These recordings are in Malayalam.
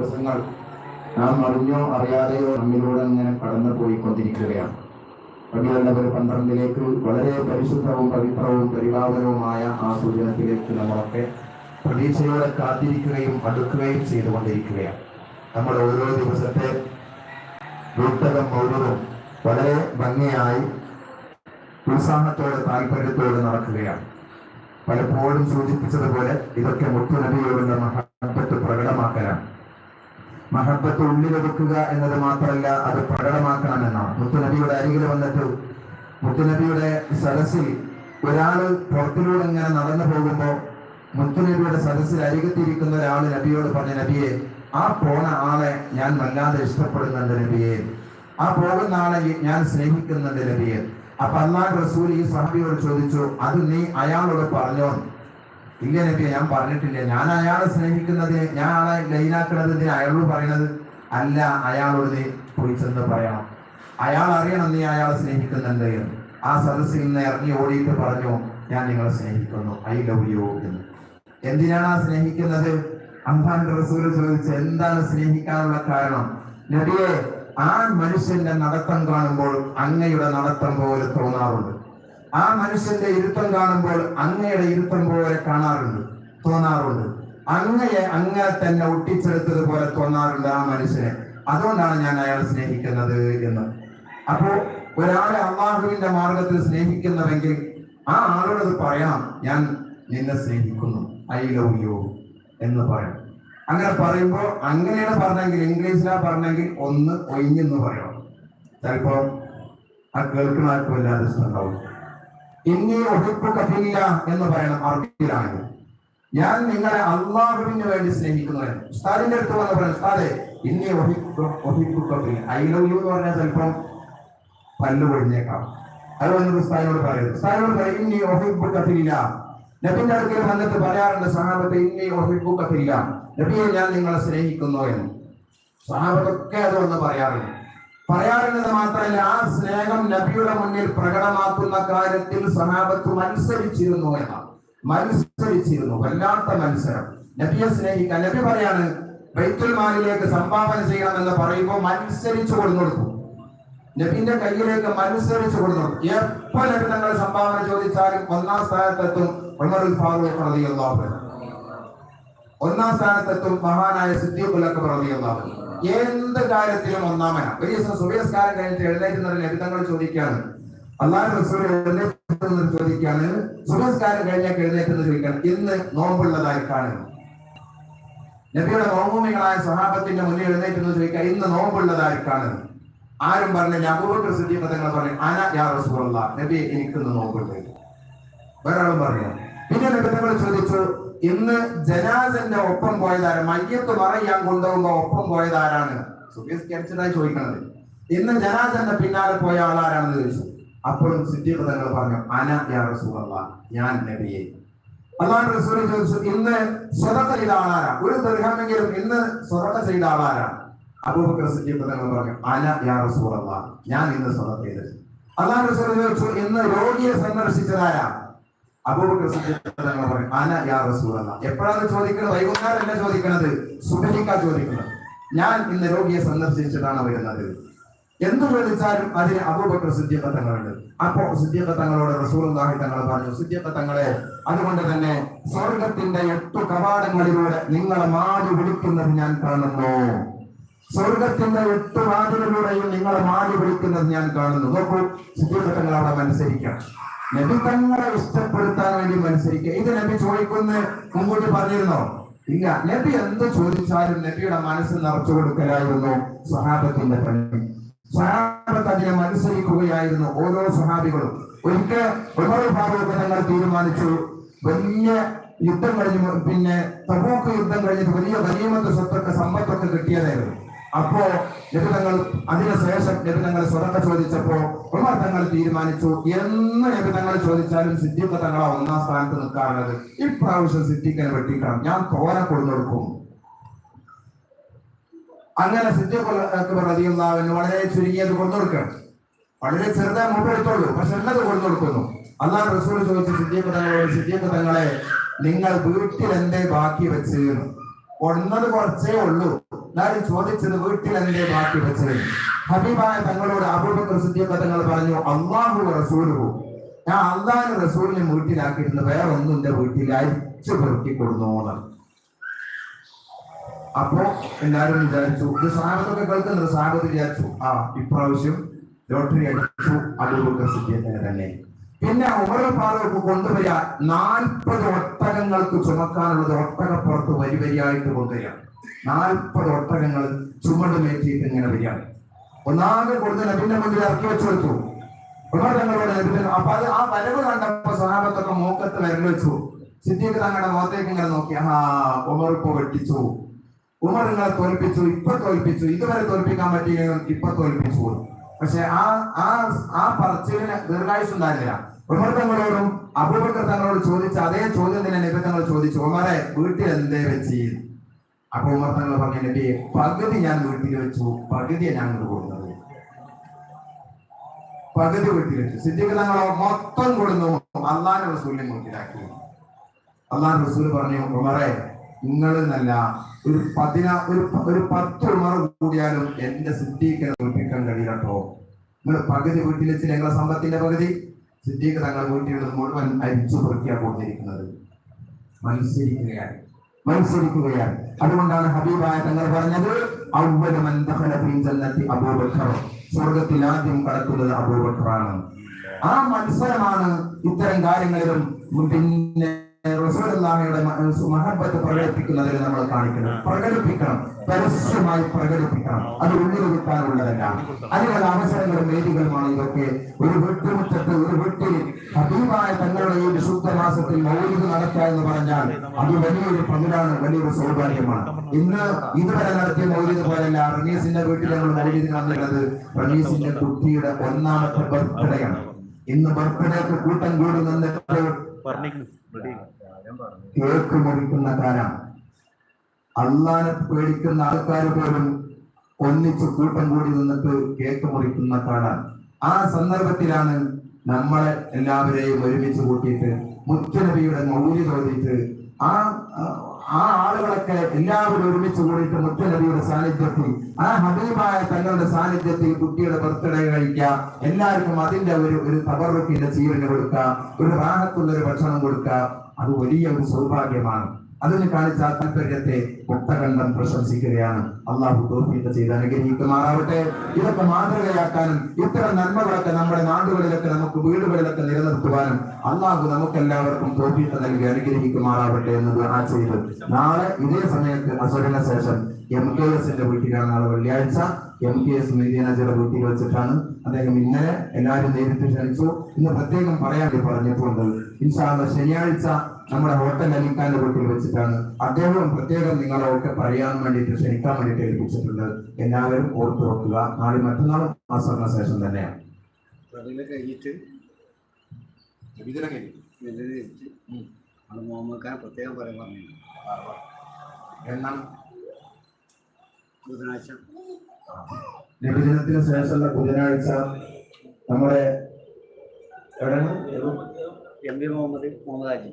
ദിവസങ്ങൾ നാം അറിഞ്ഞോ അറിയാതെയോ നമ്മിലൂടെ ഇങ്ങനെ കടന്നു പോയിക്കൊണ്ടിരിക്കുകയാണ്. പടിയുള്ളവർ പന്ത്രണ്ടിലേക്ക് വളരെ പരിശുദ്ധവും പവിത്രവും പരിപാവനവുമായ ആ സൂചനത്തിലേക്ക് നമ്മളൊക്കെ പ്രതീക്ഷയോടെ കാത്തിരിക്കുകയും അടുക്കുകയും ചെയ്തുകൊണ്ടിരിക്കുകയാണ്. നമ്മൾ ഓരോ ദിവസത്തെ ദുർത്തകം മുഴുവനും വളരെ ഭംഗിയായി ഉത്സാഹത്തോടെ താല്പര്യത്തോടെ നടക്കുകയാണ്. പലപ്പോഴും സൂചിപ്പിച്ചതുപോലെ ഇതൊക്കെ മുത്തുനബിയോടുള്ള മഹത്വത്തെ പ്രകടമാക്കലാണ്. മഹബത്ത് വെക്കുക എന്നത് മാത്രമല്ല അത് പ്രകടമാക്കണമെന്നാണ്. മുത്തുനബിയുടെ അരികിൽ വന്നിട്ട് മുത്തുനബിയുടെ സദസ്സിൽ ഒരാൾ പുറത്തിലൂടെ ഇങ്ങനെ നടന്നു പോകുമ്പോൾ മുത്തുനബിയുടെ സദസ്സിൽ അരികത്തിരിക്കുന്ന ഒരാൾ നബിയോട് പറഞ്ഞ നബിയെ ആ പോണ ആളെ ഞാൻ വല്ലാതെ ഇഷ്ടപ്പെടുന്നുണ്ട് നബിയെ. ആ പോകുന്ന ആളെ ഞാൻ സ്നേഹിക്കുന്നുണ്ട് നബിയെ. അപ്പൊ അള്ളാഹ് റസൂൽ ഈ സഹബിയോട് ചോദിച്ചു അത് നീ അയാളോട് പറഞ്ഞോ നബിയെ ഞാൻ പറഞ്ഞിട്ടില്ല? ഞാൻ അയാളെ സ്നേഹിക്കുന്നത് ഞാൻ അയാളെ ലൈനാക്കുന്നത് അയാളോട് പറയുന്നത്? അല്ല അയാളോട് നീ പോയി ചെന്ന് പറയണം. അയാൾ അറിയണം നീ അയാളെ സ്നേഹിക്കുന്നുണ്ട് എന്ന്. ആ സദസ്സിൽ നിന്ന് ഇറങ്ങി ഓടിയിട്ട് പറഞ്ഞു ഞാൻ നിങ്ങളെ സ്നേഹിക്കുന്നു. ഐ ലവ് യു എന്ന്. എന്തിനാണ് ആ സ്നേഹിക്കുന്നത്? അമ്പാൻ റസൂൽ ചോദിച്ചു എന്താണ് സ്നേഹിക്കാനുള്ള കാരണം? നബിയെ ആ മനുഷ്യന്റെ നടത്തം കാണുമ്പോൾ അങ്ങയുടെ നടത്തം പോലെ തോന്നാറുണ്ട്. ആ മനുഷ്യന്റെ ഇരുത്തം കാണുമ്പോൾ അങ്ങയുടെ ഇരുത്തം പോലെ കാണാറുണ്ട് തോന്നാറുണ്ട്. അങ്ങയെ അങ്ങ തന്നെ ഒട്ടിച്ചെടുത്തതുപോലെ തോന്നാറുണ്ട് ആ മനുഷ്യനെ. അതുകൊണ്ടാണ് ഞാൻ അയാളെ സ്നേഹിക്കുന്നത് എന്ന്. അപ്പോ ഒരാളെ അള്ളാഹുവിന്റെ മാർഗത്തിൽ സ്നേഹിക്കുന്നവെങ്കിൽ ആ ആളോട് പറയാം ഞാൻ നിന്നെ സ്നേഹിക്കുന്നു ഐ ലവ് യു എന്ന് പറയണം. അങ്ങനെ പറയുമ്പോൾ അങ്ങനെയാണ് പറഞ്ഞെങ്കിൽ ഇംഗ്ലീഷിലാ പറഞ്ഞെങ്കിൽ ഒന്ന് ഒഴിഞ്ഞെന്ന് പറയണം. ചിലപ്പോ ആ കേൾക്കുന്ന ആർക്കും വല്ലാതെ ഇഷ്ടമുണ്ടാവും. ഇന്നി ഒഴിപ്പുകത്തില്ല എന്ന് പറയണം അറബിയിലാണ്. ഞാൻ നിങ്ങളെ അള്ളാഹുവിന് വേണ്ടി സ്നേഹിക്കുന്നു എന്ന് ഉസ്താദിന്റെ അടുത്ത് വന്ന് പറയുന്നത് ഉസ്താദെ ഇന്നി ഒഴിപ്പുകത്തില്ല ഐ ലവ് യു എന്ന് പറഞ്ഞാൽ ചിലപ്പം പല്ല് പൊഴിഞ്ഞേക്കാം. അത് വന്നിട്ട് ഉസ്താദിനോട് പറയുന്നത് ഉസ്താദിനോട് പറയും ഇന്നി ഒഴിപ്പുകത്തില്ല നബിന്റെ അടുക്കൽ വന്നിട്ട് പറയാറുണ്ട് സഹാബത്തെ ഇന്നി ഒഴിപ്പുകത്തില്ല നബിയെ ഞാൻ നിങ്ങളെ സ്നേഹിക്കുന്നു എന്ന്. സഹാബത്തൊക്കെ അത് വന്ന് പറയാറുണ്ട്. പറയാറുള്ളത് മാത്രമല്ല ആ സ്നേഹം നബിയുടെ മുന്നിൽ പ്രകടമാക്കുന്ന കാര്യത്തിൽ സഹാബത്ത് മത്സരിച്ചിരുന്നു എന്നാണ്. മത്സരിച്ചിരുന്നു വല്ലാത്ത മത്സരം. നബിയെ സ്നേഹിക്കാൻ നബി പറയാണ് ബൈത്തുൽ മാലിലേക്ക് സംഭാവന ചെയ്യണം എന്ന് പറയുമ്പോൾ മത്സരിച്ചു കൊടുത്തു നബിന്റെ കയ്യിലേക്ക് മത്സരിച്ചു കൊടുത്തു എപ്പോൾ തങ്ങൾ സംഭാവന ചോദിച്ചാലും ഒന്നാം സ്ഥാനത്തെത്തും ഉമറുൽ ഫാറൂഖ് റളിയല്ലാഹു ഒന്നാം സ്ഥാനത്തെത്തും മഹാനായ സിദ്ദീഖുൽ അക്ബർ റളിയല്ലാഹു എന്ത് കാര്യത്തിലും ഒന്നാമനാണ് ഒരു ദിവസം സുബേസ്കാരം കഴിഞ്ഞിട്ട് എഴുന്നേറ്റുന്ന ലഭിതങ്ങൾ ചോദിക്കാണ് അള്ളാഹു റസൂൽ എഴുന്നേറ്റ് ചോദിക്കാണ് സുബേസ്കാരം കഴിഞ്ഞാൽ എഴുന്നേറ്റെന്ന് ചോദിക്കാണ് ഇന്ന് നോമ്പുള്ളതായി കാണുന്നു നബിയുടെ നോമ്പുമികളായ സഹാബത്തിന്റെ മുന്നിൽ എഴുന്നേറ്റെന്ന് ചോദിക്കാൻ ഇന്ന് നോമ്പുള്ളതായി കാണുന്നു ആരും പറഞ്ഞില്ല അബൂബക്കർ സിദ്ദീഖ് പറഞ്ഞു അന യാ റസൂലുള്ള നബി എനിക്കിന്ന് നോമ്പുണ്ട്. ഒരാളും പറഞ്ഞു. പിന്നെ ചോദിച്ചു ഇന്ന് ജനാസന്റെ ഒപ്പം പോയതാരാണ് മയ്യത്ത് പറയാൻ കൊണ്ടുപോകുമ്പോ ഒപ്പം പോയതാരാണ്? സുഖിസ്കരിച്ചതായി ചോദിക്കണത്. ഇന്ന് ജനാസന്റെ പിന്നാലെ പോയ ആളാരാണെന്ന് ചോദിച്ചു. അപ്പോഴും സിദ്ദീഖ് തങ്ങൾ പറഞ്ഞു അന യാ ഞാൻ നബിയെ. അള്ളാഹു റസൂൽ ചോദിച്ചു ഇന്ന് സ്വതക്ക ചെയ്ത ആളാരാ? ഒരു ദൃഹമെങ്കിലും ഇന്ന് സ്വതക്ക ചെയ്ത ആളാരാ? അബൂബക്കർ സിദ്ദീഖ് തങ്ങൾ പറഞ്ഞു അന യാ റസൂലല്ല ഞാൻ ഇന്ന് സ്വതക്ക ചെയ്തത്. അള്ളാഹു റസൂൽ ചോദിച്ചു ഇന്ന് രോഗിയെ സന്ദർശിച്ചതാരാ? അബൂബക്കർ യാ എപ്പോഴാണ് ചോദിക്കുന്നത്? വൈകുന്നേരമല്ല ചോദിക്കുന്നത്? സുബഹിക്ക ചോദിക്കുന്നത്. ഞാൻ ഇന്ന് രോഗിയെ സന്ദർശിച്ചിട്ടാണ് വരുന്നത്. എന്ത് ചോദിച്ചാലും അതിന് അബൂബക്കർ സിദ്ദീഖ് തങ്ങളുണ്ട്. അപ്പോ സിദ്ദീഖ് തങ്ങളോട് തങ്ങൾ പറഞ്ഞു സിദ്ദീഖ് തങ്ങളെ അതുകൊണ്ട് തന്നെ സ്വർഗത്തിന്റെ എട്ടു കവാടങ്ങളിലൂടെ നിങ്ങളെ മാടി വിളിക്കുന്നത് ഞാൻ കാണുന്നു. സ്വർഗത്തിന്റെ എട്ട് വാതിലിലൂടെയും നിങ്ങളെ മാടി വിളിക്കുന്നത് ഞാൻ കാണുന്നു. നോക്കൂ സിദ്ദീഖ് തങ്ങൾ അവിടെ മത്സരിക്കണം. നബി തങ്ങളെ ഇഷ്ടപ്പെടുത്താൻ വേണ്ടി മത്സരിക്കുക. ഇത് നബി ചോദിക്കുന്ന മുമ്പോട്ട് പറഞ്ഞിരുന്നോ? ഇല്ല. നബി എന്ത് ചോദിച്ചാലും നബിയുടെ മനസ്സ് നിറച്ചു കൊടുക്കലായിരുന്നു സ്വഹാബത്തിന്റെ പണി. സ്വഹാബത്ത് അതിനെ മത്സരിക്കുകയായിരുന്നു ഓരോ സ്വഹാബികളും. ഒരിക്കൽ ഒരുപാട് ഫാറൂഖ് തങ്ങൾ തീരുമാനിച്ചു വലിയ യുദ്ധം കഴിഞ്ഞു. പിന്നെ തബൂക്ക് യുദ്ധം കഴിഞ്ഞിട്ട് വലിയ വലിയ സ്വത്തൊക്കെ സമ്പത്തൊക്കെ കിട്ടിയതായിരുന്നു. അപ്പോ ലഭിതങ്ങൾ അതിനുശേഷം ലഭിതങ്ങൾ സ്വതക്ക ചോദിച്ചപ്പോ ഉമർ തങ്ങൾ തീരുമാനിച്ചു. എന്ന് ലഭിതങ്ങൾ ചോദിച്ചാലും സിദ്ദീഖ് തങ്ങളെ ഒന്നാം സ്ഥാനത്ത് നിൽക്കാറുള്ളത്. ഇപ്രാവശ്യം സിദ്ദീഖിനെ വെട്ടിക്കണം. ഞാൻ തോര കൊടുത്തെടുക്കും അങ്ങനെ സിദ്ദീഖ് റതിയുള്ളവന് വളരെ ചുരുങ്ങിയത് കൊടുക്കണം. വളരെ ചെറുതായി മുമ്പെടുത്തോളൂ പക്ഷെ എന്നത് കൊടുക്കുന്നു. അള്ളാഹ് റസൂൽ ചോദിച്ച സിദ്ദീഖ് തങ്ങളോട് സിദ്ദീഖ് തങ്ങളെ നിങ്ങൾ വീട്ടിൽ എന്തേ ബാക്കി വെച്ച്? കൊന്നത് കുറച്ചേ ഉള്ളൂ. എന്നാലും ചോദിച്ചത് വീട്ടിൽ എന്റെ ബാക്കി വെച്ചത്. ഹബീബായ തങ്ങളോട് അബൂബക്കർ സിദ്ദീഖ് തങ്ങൾ പറഞ്ഞു അള്ളാഹു റസൂലുഹു. ഞാൻ അള്ളാഹു റസൂലിനെ വീട്ടിലാക്കിയിരുന്നു വേറെ ഒന്നും എന്റെ വീട്ടിൽ അയച്ചു പെറുക്കി കൊടുന്നു എന്നാണ് അപ്പോ എല്ലാരും വിചാരിച്ചു ഇത് സാഹബത്തൊക്കെ കേൾക്കുന്നത് സാഹബത്ത് വിചാരിച്ചു ആ ഇപ്രാവശ്യം ലോട്ടറി അടിച്ചു അബൂബക്കർ സിദ്ദീഖിനെ തന്നെ. പിന്നെ ഉമർ ഫാറൂഖ് കൊണ്ടുവരിക. നാൽപ്പത് ഒട്ടകങ്ങൾക്ക് ചുമക്കാനുള്ളത് ഒട്ടകപ്പുറത്ത് വരി വരിയായിട്ട് കൊണ്ടുവരിക. നാൽപ്പത് ഒട്ടകങ്ങൾ ചുമടുമേറ്റിയിട്ട് ഇങ്ങനെ വരിക. ഒന്നാകെ കൊടുത്ത് നബിന്റെ മുന്നിൽ ഇറക്കി വെച്ചു കൊടുത്തു. ഉമർ നബിന്റെ അപ്പൊ അത് ആ വരവ് കണ്ടപ്പോ സഹാബത്തൊക്കെ മൂക്കത്ത് വരവ് വെച്ചു. സിദ്ദീഖ് തങ്ങളുടെ മുഖത്തേക്ക് ഇങ്ങനെ നോക്കി. ആ ഉമർ ഇപ്പൊ വെട്ടിച്ചു. ഉമർ നിങ്ങളെ തോൽപ്പിച്ചു ഇപ്പൊ തോൽപ്പിച്ചു. ഇതുവരെ തോൽപ്പിക്കാൻ പറ്റിയില്ലെങ്കിൽ ഇപ്പൊ തോൽപ്പിച്ചു. പക്ഷെ ആ ആ ആ പറച്ചിലിന് ദീർഘായുസ് ഉണ്ടായിരുന്നില്ല. ഉമർ തങ്ങളോടും അബൂബക്കർ തങ്ങളോട് ചോദിച്ച അതേ ചോദ്യം തന്നെ നബി തങ്ങൾ ചോദിച്ചു. ഉമറെ വീട്ടിൽ എന്തേ വെച്ച്? അപ്പൊ ഉമർ തങ്ങൾ പറഞ്ഞു നബി പകുതി ഞാൻ വീട്ടിൽ വെച്ചു പകുതിയെ ഞാൻ കൊടുക്കുന്നത് പകുതി വീട്ടിൽ വെച്ചു. സിദ്ദീഖ് തങ്ങളോ മൊത്തം കൊടുന്നു. അള്ളാഹ് റസൂലിനെ മുട്ടിലാക്കി അള്ളാൻ റസൂൽ പറഞ്ഞു ഉമറെ നിങ്ങൾ എന്നല്ല ഒരു പതിനാ ഒരു ഒരു പത്ത് ഉമർ കൂടിയാലും എന്റെ സിദ്ദീഖിനെ തോൽപ്പിക്കാൻ നിങ്ങൾ പകുതി വീട്ടിൽ വെച്ച് ഞങ്ങളെ സമ്പത്തിന്റെ പകുതി. സിദ്ദീഖ് തങ്ങൾ വീട്ടിലുള്ളത് മുഴുവൻ അരിച്ചു പെറുക്കിയാണ് കൊടുത്തിരിക്കുന്നത് മത്സരിക്കുകയാണ്. മത്സരിക്കുകയാണ്. അതുകൊണ്ടാണ് ഹബീബായ തങ്ങൾ പറഞ്ഞത് സ്വർഗത്തിൽ അബൂബക്കർ. സ്വർഗത്തിൽ ആദ്യം കടക്കുന്നത് അബൂബക്കറാണ്. ആ മത്സരമാണ് ഇത്തരം കാര്യങ്ങളിലും പിന്നെ റസൂലുള്ളാഹിയുടെ മഹബത്ത് പ്രകടിപ്പിക്കുന്നതിൽ നമ്മൾ കാണിക്കണം. പ്രകടിപ്പിക്കണം. പരസ്യമായി പ്രകടിപ്പിക്കണം. അത് ഉള്ളിൽ വിൽക്കാനുള്ളതല്ല അതിനുള്ള അവസരങ്ങളും വേദികളുമാണ് ഇതൊക്കെ. ഒരു വീട്ടുമുറ്റത്ത് ഒരു വീട്ടിൽ ഹബീബായ തങ്ങളുടെ ഈ വിശുദ്ധ മാസത്തിൽ മൗലിക നടത്തുക എന്ന് പറഞ്ഞാൽ അത് വലിയൊരു പങ്കാണ് വലിയൊരു സൗഭാഗ്യമാണ്. ഇന്ന് ഇതുവരെ നടത്തിയ മൗലിക പോലെയല്ല. റമീസിന്റെ വീട്ടിൽ നമ്മൾ മൗലിക നടന്നത് റമീസിന്റെ കുട്ടിയുടെ ഒന്നാമത്തെ ബർത്ത്ഡേ ആണ് ഇന്ന് ബർത്ത്ഡേക്ക് കൂട്ടം കൂടി കേക്ക് മുറിക്കുന്ന കാലം അള്ളാനെ പേടിക്കുന്ന ആൾക്കാർ പോലും ഒന്നിച്ച് കൂട്ടം കൂടി നിന്നിട്ട് കേക്ക് മുറിക്കുന്ന കാലം ആ സന്ദർഭത്തിലാണ് നമ്മളെ എല്ലാവരെയും ഒരുമിച്ച് കൂട്ടിയിട്ട് മുത്തനബിയുടെ മൗലി തോന്നിയിട്ട് ആ ആ- ആളുകളൊക്കെ എല്ലാവരും ഒരുമിച്ച് കൂടിയിട്ട് മുത്തലബിയുടെ സാന്നിധ്യത്തിൽ ആ ഹബീബായ തങ്ങളുടെ സാന്നിധ്യത്തിൽ കുട്ടിയുടെ ബർത്ത്ഡേ കഴിക്കുക. എല്ലാവർക്കും അതിന്റെ ഒരു ഒരു തവറുക്കിന്റെ ചീരന് കൊടുക്കുക. ഒരു റാഹത്തുള്ള ഒരു ഭക്ഷണം കൊടുക്കുക. അത് വലിയ ഒരു സൗഭാഗ്യമാണ്. അതിന് കാണിച്ച താല്പര്യത്തെ മുക്തകണ്ഠം പ്രശംസിക്കുകയാണ്. അള്ളാഹു തോഫീക്ക് ചെയ്ത് അനുഗ്രഹിക്കുമാറാവട്ടെ. ഇതൊക്കെ മാതൃകയാക്കാനും ഇത്തരം നന്മകളൊക്കെ നമ്മുടെ നാടുകളിലൊക്കെ നമുക്ക് വീടുകളിലൊക്കെ നിലനിർത്തുവാനും അള്ളാഹു നമുക്ക് എല്ലാവർക്കും തോഫീക്ക് നൽകി അനുഗ്രഹിക്കുമാറാവട്ടെ എന്ന് ദുആ ചെയ്ത്. നാളെ ഇതേ സമയത്ത് അസുരന ശേഷം എം കെ എസിന്റെ വീട്ടിലാണ് നാളെ വെള്ളിയാഴ്ച. എം കെ എസ് മീഡിയനജയുടെ വീട്ടിൽ വെച്ചിട്ടാണ് അദ്ദേഹം ഇന്നലെ എല്ലാവരും നേരിട്ട് ക്ഷണിച്ചു. ഇന്ന് പ്രത്യേകം വേണ്ടി പറഞ്ഞിട്ടുണ്ട്. ഇൻഷാല്ല ശനിയാഴ്ച നമ്മുടെ ഹോട്ടൽ അലിഖാന്റെ വീട്ടിൽ വെച്ചിട്ടാണ്. അദ്ദേഹം പ്രത്യേകം നിങ്ങളെ ഒക്കെ പറയാൻ വേണ്ടിയിട്ട് ക്ഷണിക്കാൻ വേണ്ടിയിട്ട് ഏൽപ്പിച്ചിട്ടുണ്ട്. എല്ലാവരും ഓർത്തു വെക്കുക. നാളെ മറ്റന്നാളും മാസത്തിന് ശേഷം തന്നെയാണ്. വിഭജനത്തിന് പ്രത്യേകം പറയാൻ പറഞ്ഞു എന്നാണ് ബുധനാഴ്ച. ശേഷമുള്ള ബുധനാഴ്ച നമ്മുടെ എവിടെയാണ്? M P Muhammad Muhammad Haji.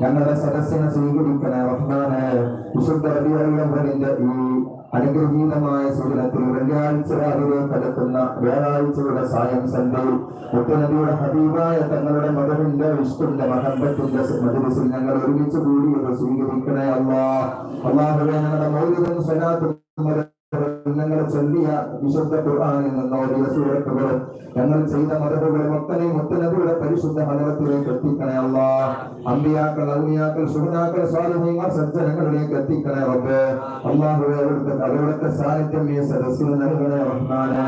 ഞങ്ങളുടെ സദസ്സിനെ സ്വീകരിക്കണേ റഹ്മാനായ വിശുദ്ധ റബിയുടെ ഈ അനുഗ്രഹീതമായ സൂചനത്തിൽ വെള്ളിയാഴ്ച രാവിലെ കടക്കുന്ന വ്യാഴാഴ്ചയുടെ സായം സന്ധ്യയിൽ മുത്തനബിയുടെ ഹബീബായ തങ്ങളുടെ മകനിന്റെ വിഷ്ണുവിന്റെ മഹബത്തിന്റെ മധുരസിൽ ഞങ്ങൾ ഒരുമിച്ച് കൂടി സ്വീകരിക്കണേ അള്ളാഹ് അള്ളാഹുവെ ഞങ്ങളുടെ മൗലികം സ്വലാത്തും ഞങ്ങൾ ചൊല്ലിയ വിശുദ്ധ ഖുർആനിൽ നിന്ന് ഓടിയ സൂറത്തുകളും ഞങ്ങൾ ചെയ്ത മതവുകളും ഒക്കെ മുത്തനബിയുടെ പരിശുദ്ധ മതത്തിലേക്ക് എത്തിക്കണേ അല്ല അമ്പിയാക്കൾ ഔലിയാക്കൾ സുഹൃനാക്കൾ സ്വാധീനങ്ങൾ സജ്ജനങ്ങളിലേക്ക് എത്തിക്കണേ റബ്ബേ. അള്ളാഹുവെ അവിടുത്തെ അവിടുത്തെ സാന്നിധ്യം ഈ സദസ്സിൽ നൽകണേ റഹ്മാനെ.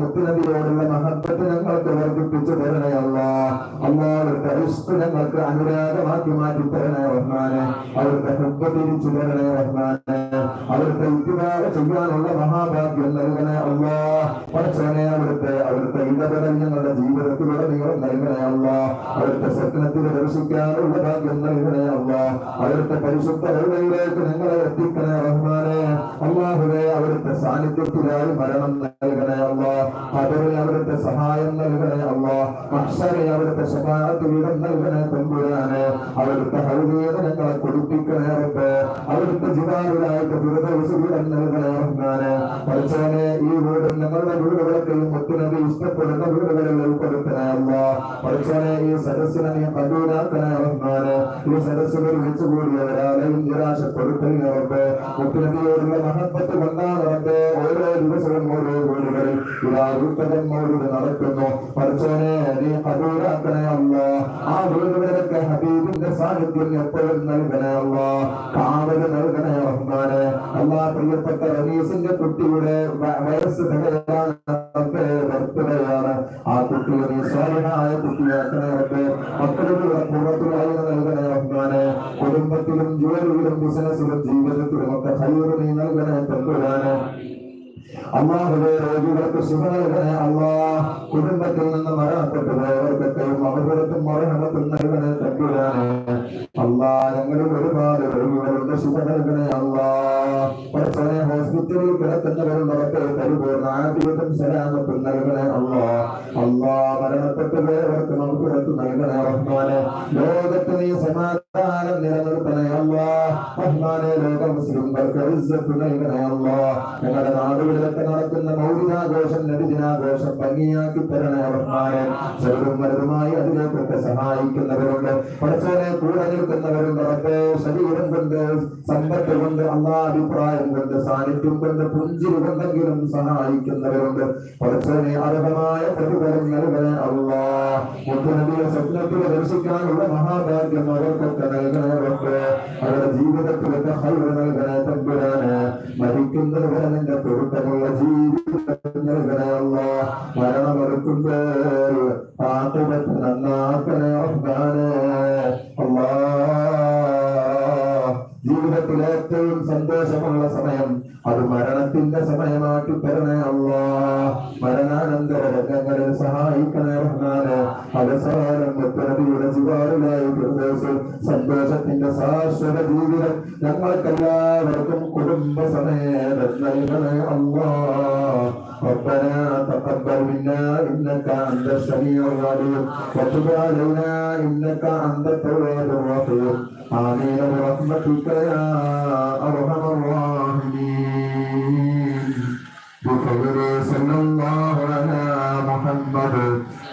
മുത്തുനബിയോടുള്ള മഹത്വത്തെ ഞങ്ങൾക്ക് വർദ്ധിപ്പിച്ചു തരണേ അല്ല അള്ളാഹുടെ ഇഷ്ട ഞങ്ങൾക്ക് അനുരാഗമാക്കി മാറ്റി തരണേ റഹ്മാനെ. അവരുടെ ഹൃദയ തിരിച്ചു തരണേ റഹ്മാനെ. അവിടുത്തെ ഇതുവരെ ചെയ്യാനുള്ള മഹാഭാഗ്യം നൽകണേ അല്ല പഠിച്ചവനെ അവിടുത്തെ അവിടുത്തെ ഇടപെടൽ ഞങ്ങളുടെ ജീവിതത്തിലൂടെ നിങ്ങൾ നൽകണേ അല്ല അവിടുത്തെ സ്വപ്നത്തിൽ ദർശിക്കാനുള്ള ഭാഗ്യം നൽകണേ അല്ല അവിടുത്തെ പരിശുദ്ധ വെള്ളയിലേക്ക് നിങ്ങളെ എത്തിക്കണേ റഹ്മാനെ. അള്ളാഹുവെ അവിടുത്തെ സാന്നിധ്യത്തിലായി മരണം നൽകണേ അല്ല അവരെ അവിടുത്തെ സഹായം നൽകണേ അല്ല മക്ഷരെ അവിടുത്തെ ശകാത്ത് വീതം നൽകണേ തമ്പുരാനെ. അവിടുത്തെ ഹൗദീത കൊടുപ്പിക്കണേ അവിടുത്തെ ജിതാവിലായിട്ട് ഈ വീട് ഞങ്ങളുടെ വീടുകളൊക്കെയും മുത്തുനബി ഇഷ്ടപ്പെടുന്ന വീടുകളിൽ ഉൾപ്പെടുത്തണേ അല്ല പഠിച്ചവനെ ഈ സദസ്സിനെ നീ കണ്ടൂരാക്കണേ റഹ്മാനെ ഈ റബ്ബേ മുത്തുനബിയോടുള്ള മഹത്വത്ത് കൊണ്ടാണ് ഓരോ ദിവസവും ഓരോ വീടുകളിൽ ഇതാ മൗലിക നടക്കുന്നു പഠിച്ചവനെ നീ അല്ല ആ വീടുകളിലൊക്കെ ഹബീബിന്റെ സാന്നിധ്യം എപ്പോഴും നൽകണയല്ല കാവൽ നൽകണേ റഹ്മാനെ പ്രിയപ്പെട്ട റമീസിന്റെ കുട്ടിയുടെ വയസ്സ് തികയാണ് ആ കുട്ടികളെ നീ സ്വാലിഹായ കുട്ടിയാക്കണേ റബ്ബേ മക്കളുടെ പൂർവത്തിലായി നൽകണേ റഹ്മാനെ കുടുംബത്തിലും ജോലിയിലും ബിസിനസ്സിലും ജീവിതത്തിലും ഒക്കെ ഹൈറ് നീ നൽകണേ തമ്പുരാനെ അള്ളാഹുവെ രോഗികൾക്ക് ശുഭ നൽകണേ അള്ളാ. കുടുംബത്തിൽ നിന്ന് മരണപ്പെട്ടു പോയവർക്കൊക്കെയും അവസരത്തും മരണത്തും നൽകണേ തമ്പുരാനെ അള്ളാ ഞങ്ങളിൽ ഒരുപാട് രോഗികളുടെ ശുഭ നൽകണേ അള്ളാ. പഠിച്ചവനെ ഹോസ്പിറ്റലിൽ കിടക്കുന്നവരുള്ളവർക്ക് പരിപൂർണ ആരോഗ്യത്തും നൽകണേ അള്ളാ. അള്ളാ മരണപ്പെട്ടു പോയവർക്ക് നമുക്ക് നൽകണേ റഹ്മാനെ. ലോകത്ത് നീ സമാധാനം നിലനിർത്തണേ അള്ളാ റഹ്മാനെ ലോക മുസ്ലിംകൾക്ക് ഇസ്സത്ത് നൽകണേ അള്ളാ. ഞങ്ങളുടെ നാടുകളിലൊക്കെ നടക്കുന്ന മൗലികാഘോഷം നബിദിനാഘോഷം ഭംഗിയാക്കി തരണേ റഹ്മാനെ. ചെറുതും വലുതുമായി അതിലേക്കൊക്കെ സഹായിക്കുന്നവരുണ്ട്. പഠിച്ചവനെ കൂടെ നിൽക്കുന്നവരുണ്ട് റബ്ബേ ശരീരം കൊണ്ട് സമ്പത്ത് കൊണ്ട് അള്ളാ അഭിപ്രായം കൊണ്ട് സാന്നിധ്യം കൊണ്ട് പുഞ്ചിരി കൊണ്ടെങ്കിലും സഹായിക്കുന്നവരുണ്ട്. പഠിച്ചവനെ അർഹമായ പ്രതിഫലം നൽകണേ അള്ളാ. മുത്തുനബിയെ സ്വപ്നത്തിൽ ദർശിക്കാനുള്ള മഹാഭാഗ്യം അവർക്കൊക്കെ നൽകണേ റബ്ബേ അവരുടെ ജീവിതത്തിലൊക്കെ ഹൈറ് നൽകണേ തമ്പുരാന്. മരിക്കുന്നത് വരെ നിന്റെ പൊരുത്തമുള്ള ജീവിതം നൽകണേ അള്ളാ മരണമെടുക്കുമ്പോൾ ആത്തുപത്ത് നന്നാക്കണേ സന്തോഷത്തിന്റെ ശാശ്വത ജീവിതം ഞങ്ങൾക്കെല്ലാവർക്കും കുടുംബ സമേതം നൽകണേ അള്ളാ ربنا تقبل منا انك انت السميع العليم وتب علينا انك انت التواب الرحيم امين برحمتك يا ارحم الراحمين بفضل صلى الله على محمد